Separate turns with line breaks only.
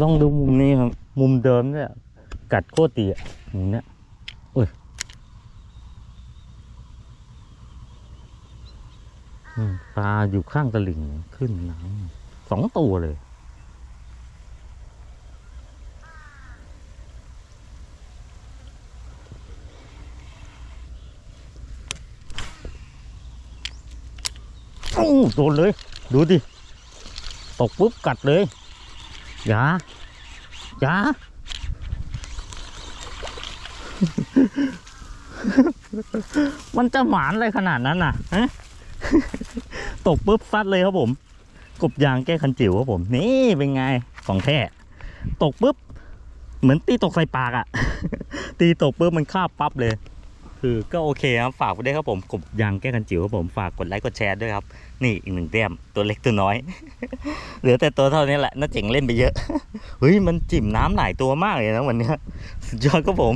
ลองดูมุมนี้ครับ มุมเดิมเนี่ยกัดโคตรดีอะมุมเนี้ยโอ้ยปลาอยู่ข้างตลิ่งขึ้นน้ำสองตัวเลยโอ้โดนเลย ดูดิ ตกปุ๊บกัดเลย อย่าอย่ามันจะหมานอะไรขนาดนั้นน่ะฮะตกปุ๊บซัดเลยครับผม กบยางแก้คันจิ๋วครับผม นี่เป็นไงของแท้ตกปุ๊บ เหมือนตีตกใส่ปากอะ่ะ ตีตกปุ๊บมันคาบปั๊บเลย คือก็โอเคครับฝากไปด้วยครับผมกบยางแก้กันจิ๋วครับผมฝากกดไลค์กดแชร์ด้วยครับ นี่อีกหนึ่งแต้มตัวเล็กตัวน้อย เหลือแต่ตัวเท่านี้แหละน่าเจ๋งเล่นไปเยอะเฮ้ยมันจิ่มน้ำหลายตัวมากเลยนะวันนี้สุดยอดครับผม